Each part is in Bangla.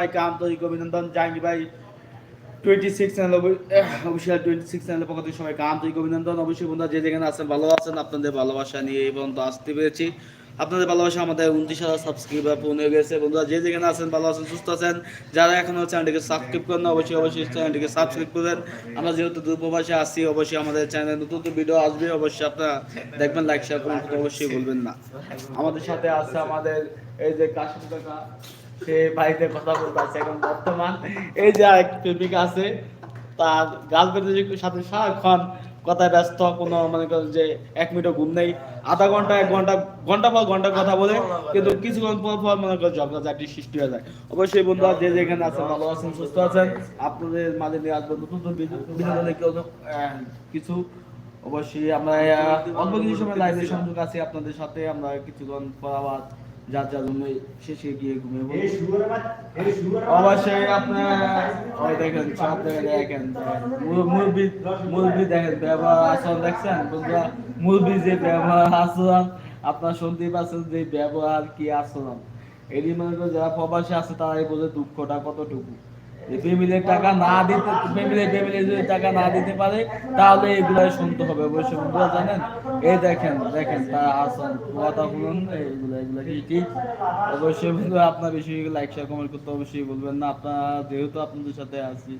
ভাইকে আন্তরিক অভিনন্দন জাহাঙ্গীর ভাই টোয়েন্টি সিক্স টোয়েন্টি সিক্স সবাইকে অভিনন্দন। অবশ্যই বন্ধুরা, যে যেখানে আছেন, ভালো আছেন, আপনাদের ভালোবাসা নিয়ে এই পর্যন্ত আসতে পেরেছি। আপনাদের ভালোবাসা আমাদের হাজার গেছে। বন্ধুরা, যে যেখানে আছেন, ভালো আছেন, সুস্থ আছেন, যারা এখনও চ্যানেলটিকে সাবস্ক্রাইব করেন অবশ্যই অবশ্যই চ্যানেলটিকে সাবস্ক্রাইব করবেন আমরা যেহেতু দূরপ্রবাসে আসছি অবশ্যই আমাদের চ্যানেলে নতুন ভিডিও আসবে, অবশ্যই আপনারা দেখবেন লাইক শেয়ার অবশ্যই বলবেন না। আমাদের সাথে আছে আমাদের এই যে কাশিম কাকা। সে বাড়িতে কথা বলতে আছে এখন বর্তমান এই যে এক প্রেমিকা আছে, তার গার্লফ্রেন্ডের সাথে সারাক্ষণ কথায় ব্যস্ত, কোনো মনে যে এক মিনিটও ঘুম নেই, আধা ঘণ্টা, এক ঘণ্টা ঘণ্টা পর ঘণ্টা কথা বলে, কিন্তু কিছুক্ষণ পর পর মনে করেন ঝগড়া ঝাঁটি সৃষ্টি হয়ে যায়। অবশ্যই বন্ধুরা, যে যেখানে আছেন, ভালো আছেন, সুস্থ আছেন, আপনাদের মাঝে নিয়ে আসবেন নতুন বিনোদনের কিছু। অবশ্যই আমরা অল্প কিছু সময় লাইভে সংযোগ আছি আপনাদের সাথে, আমরা কিছুক্ষণ পর আবার যার যার জন্য শেষে গিয়ে ঘুমিয়ে অবশ্যই আপনার ওই দেখেন দেখেন মুরবি মুরবি দেখেন ব্যবহার আচরণ দেখছেন? বন্ধুরা মুরবি যে ব্যবহার আচরণ আপনার শুনতে পাচ্ছেন যে ব্যবহার কি আচরণ। এরই মনে করেন যারা প্রবাসী আছে তারাই বলে দুঃখটা কতটুকু। ফ্যামিলির টাকা না দিতে ফ্যামিলি ফ্যামিলি যদি টাকা না দিতে পারে, তাহলে এগুলো শুনতে হবে অবশ্যই বন্ধুরা জানেন? এই দেখেন দেখেন তার আসন কথা বলুন, এইগুলো, এগুলো কি ঠিক অবশ্যই বন্ধুরা আপনার বেশি লাইক শেয়ার কমেন্ট করতে অবশ্যই বলবেন না। আপনারা যেহেতু আপনাদের সাথে আছি,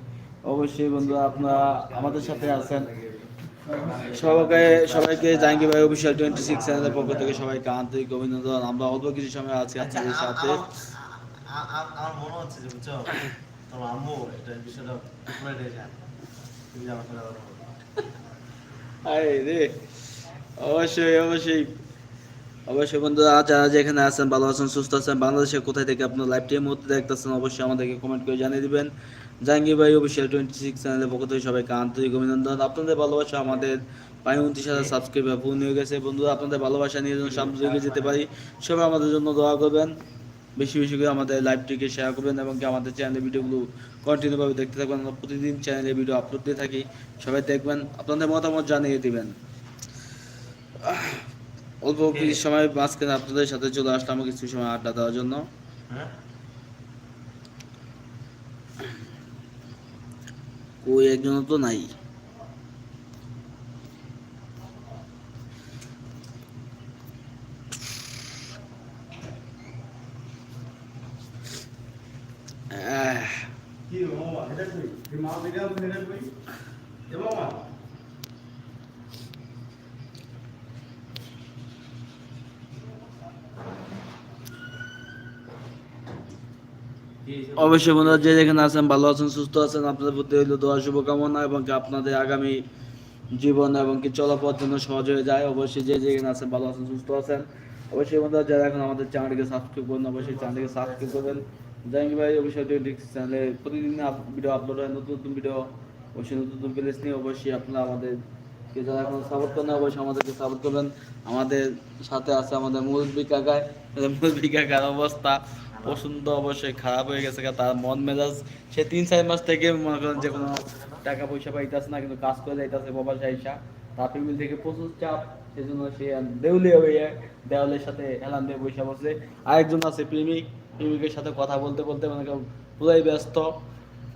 অবশ্যই বন্ধুরা আপনারা আমাদের সাথে আছেন। সবাইকে সবাইকে জাহাঙ্গীর ভাই অফিসিয়াল টোয়েন্টি সিক্স চ্যানেলের পক্ষ থেকে সবাইকে আন্তরিক অভিনন্দন। আমরা অল্প কিছু সময় আছি আপনাদের সাথে। আমার মনে হচ্ছে বুঝছ? তোমার রে, অবশ্যই অবশ্যই। অবশ্যই বন্ধুরা যারা যেখানে আছেন, ভালো আছেন, সুস্থ আছেন বাংলাদেশের কোথায় থেকে আপনার লাইভটি মুহূর্তে দেখতেছেন, অবশ্যই আমাদেরকে কমেন্ট করে জানিয়ে দিবেন। জাহাঙ্গীর ভাই অফিসিয়াল টোয়েন্টি সিক্স চ্যানেলের পক্ষ থেকে সবাইকে আন্তরিক অভিনন্দন। আপনাদের ভালোবাসা আমাদের প্রায় উনত্রিশ হাজার সাবস্ক্রাইবার পূর্ণ হয়ে গেছে। বন্ধুরা, আপনাদের ভালোবাসা নিয়ে যেন সামনে যেতে পারি, সবাই আমাদের জন্য দোয়া করবেন। বেশি বেশি করে আমাদের লাইভটিকে শেয়ার করবেন এবং কি আমাদের চ্যানেলের ভিডিওগুলো কন্টিনিউভাবে দেখতে থাকবেন। আমরা প্রতিদিন চ্যানেলে ভিডিও আপলোড দিয়ে থাকি। সবাই দেখবেন আপনাদের মতামত জানিয়ে দিবেন। অল্প কিছু সময় মাঝখানে আপনাদের সাথে চলে আসলাম কিছু সময় আড্ডা দেওয়ার জন্য। হ্যাঁ। কই একজন তো নাই আহ, কি রে মামা এটা কই এই মা ভিডিও এটা কই এ মামা অবশ্যই বন্ধুরা, যে যেখানে আছেন, ভালো আছেন, সুস্থ আছেন, আপনাদের প্রতি হইল দোয়া, শুভকামনা এবং আপনাদের আগামী জীবন এবং কি চলাপথ যেন সহজ হয়ে যায়। অবশ্যই যে যেখানে আছেন, ভালো আছেন, সুস্থ আছেন। অবশ্যই বন্ধুরা, যারা এখন আমাদের চ্যানেলটিকে সাবস্ক্রাইব করুন, অবশ্যই চ্যানেলটিকে সাবস্ক্রাইব করবেন। জাহাঙ্গীর ভাই অবশ্যই চ্যানেলে প্রতিদিন ভিডিও আপলোড হয়, নতুন নতুন ভিডিও অবশ্যই নতুন নতুন প্লেস নিয়ে অবশ্যই আপনারা আমাদের কে যারা এখন সাপোর্ট করেন অবশ্যই আমাদেরকে সাপোর্ট করবেন। আমাদের সাথে আছে আমাদের মুরব্বী কাকায় মুরব্বী কাকার অবস্থা পছন্দ অবশ্যই খারাপ হয়ে গেছে তার মন মেজাজ। সে তিন, চার মাস থেকে মনে করেন যে কোনো টাকা পয়সা পাইতেছে না, কিন্তু কাজ করে যাইতেছে বাবা সাইসা তার ফ্যামিলি থেকে প্রচুর চাপ, সেজন্য সে দেউলিয়া হয়ে দেওয়ালের সাথে হেলান দিয়ে বসে বসে আরেকজন আছে প্রেমিক প্রেমিকের সাথে কথা বলতে বলতে মানে পুরাই ব্যস্ত।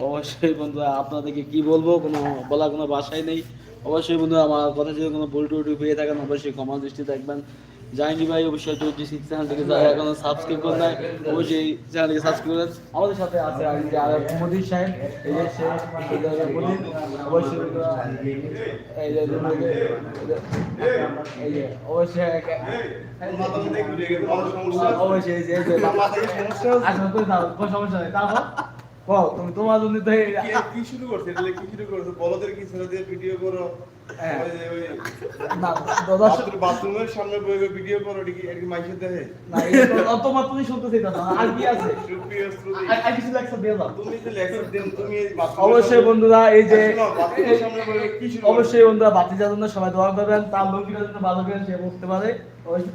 অবশ্যই বন্ধুরা আপনাদেরকে কি বলব? কোনো বলার কোনো ভাষাই নেই। অবশ্যই বন্ধুরা আমার কথা যদি কোনো ভুল টুটি হয়ে থাকেন অবশ্যই ক্ষমা দৃষ্টি দেখবেন। জাহাঙ্গীর ভাই অবশ্যই টোয়েন্টি সিক্স চ্যানেলটিকে যারা এখনও সাবস্ক্রাইব করে নাই অবশ্যই চ্যানেলটিকে সাবস্ক্রাইব করেন আমাদের সাথে আছে আর মোদির সাহেব এই যে সে অবশ্যই এই যে এই যে অবশ্যই অবশ্যই এই যে করে সমস্যা নেই তারপর কও তুমি তোমার জন্য তো কি শুরু করছে? তাহলে কি শুরু করছে? বলদের কি ছেড়ে দিয়ে ভিডিও করো? হ্যাঁ। বাথরুমের সামনে ভিডিও করো কি কি না আর কি আছে? আর আর কিছু লাগছে দিয়ে দাও। তুমি যে লেকচার দেন তুমি অবশ্যই বন্ধুরা এই যে? অবশ্যই বন্ধুরা বাতিজার জন্য সবাই দোয়া করবেন তার লোকটির জন্য ভালো করে সে বলতে পারে। অবশ্যই-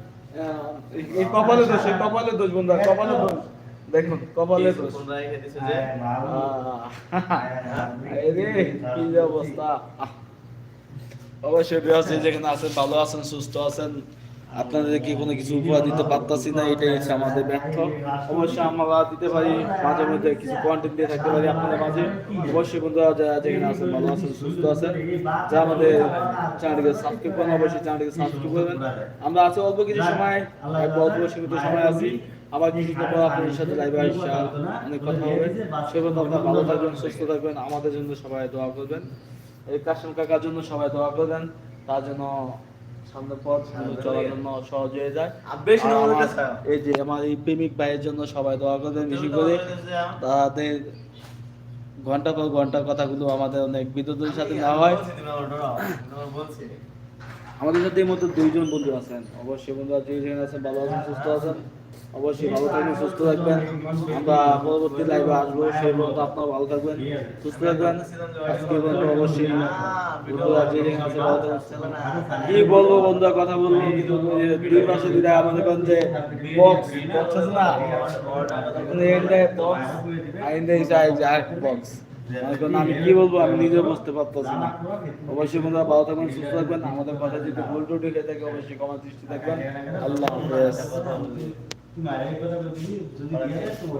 এই কপালে দোষ এই কপালে দোষ বন্ধু কপালে দোষ। দেখুন কপালে দোষ। কি অবস্থা। অবশ্যই বিহাসে যেখানে আছেন ভালো আছেন সুস্থ আছেন। আপনাদেরকে কোনো কিছু উপহার দিতে পারতাছি না, এটাই হচ্ছে আমাদের ব্যর্থ। অবশ্যই আমরা দিতে পারি, মাঝে মধ্যে কিছু কন্টেন্ট দিয়ে থাকতে পারি আপনাদের মাঝে। অবশ্যই বন্ধুরা, যারা যেখানে আছেন, ভালো আছেন, সুস্থ আছেন, যা আমাদের চ্যানেলটিকে সাবস্ক্রাইব করেন, অবশ্যই চ্যানেলটিকে সাবস্ক্রাইব করবেন আমরা আছি অল্প কিছু সময় অল্প সীমিত সময় আছি। আবার কিছুদিন পর আপনাদের সাথে লাইভে আসা, অনেক কথা হবে। সে পর্যন্ত আপনারা ভালো থাকবেন, সুস্থ থাকবেন, আমাদের জন্য সবাই দোয়া করবেন। এই কাশিম কাকার জন্য সবাই দোয়া করবেন, তার জন্য চলার জন্য সহজ হয়ে যায়। আর বেশি না আর বলে আমার- গেছে। এই যে আমার এই প্রেমিক ভাইয়ের জন্য সবাই দোয়া করবেন বেশি করে। তাদের ঘণ্টা পর ঘণ্টা কথাগুলো আমাদের অনেক বিদ্যুতের সাথে না হয়। আমাদের সাথে এই মতো দুইজন বন্ধু আছেন। অবশ্যই বন্ধু দুইজন আছেন ভালো আছেন সুস্থ আছেন। অবশ্যই ভালো থাকবেন, সুস্থ থাকবেন। আমরা পরবর্তী লাইভে আসব, সেই পর্যন্ত আপনারা ভালো থাকবেন, সুস্থ থাকবেন। আজকে পর্যন্ত অবশ্যই কি বলব বন্ধুরা, কথা বলব। দুই পাশে দুইটা আমাদের কোন যে বক্স বক্স আছে না? বক্স জাক বক্স আমি কি বলব, আমি নিজে বুঝতে পারতেছি না। অবশ্যই বন্ধুরা, ভালো থাকবেন, সুস্থ থাকবেন। আমাদের কথা যদি ভুল টুটি থাকে, অবশ্যই কমার দৃষ্টি থাকবেন আল্লাহ হাফেজ। 买了一个那个衣就那个 s 五的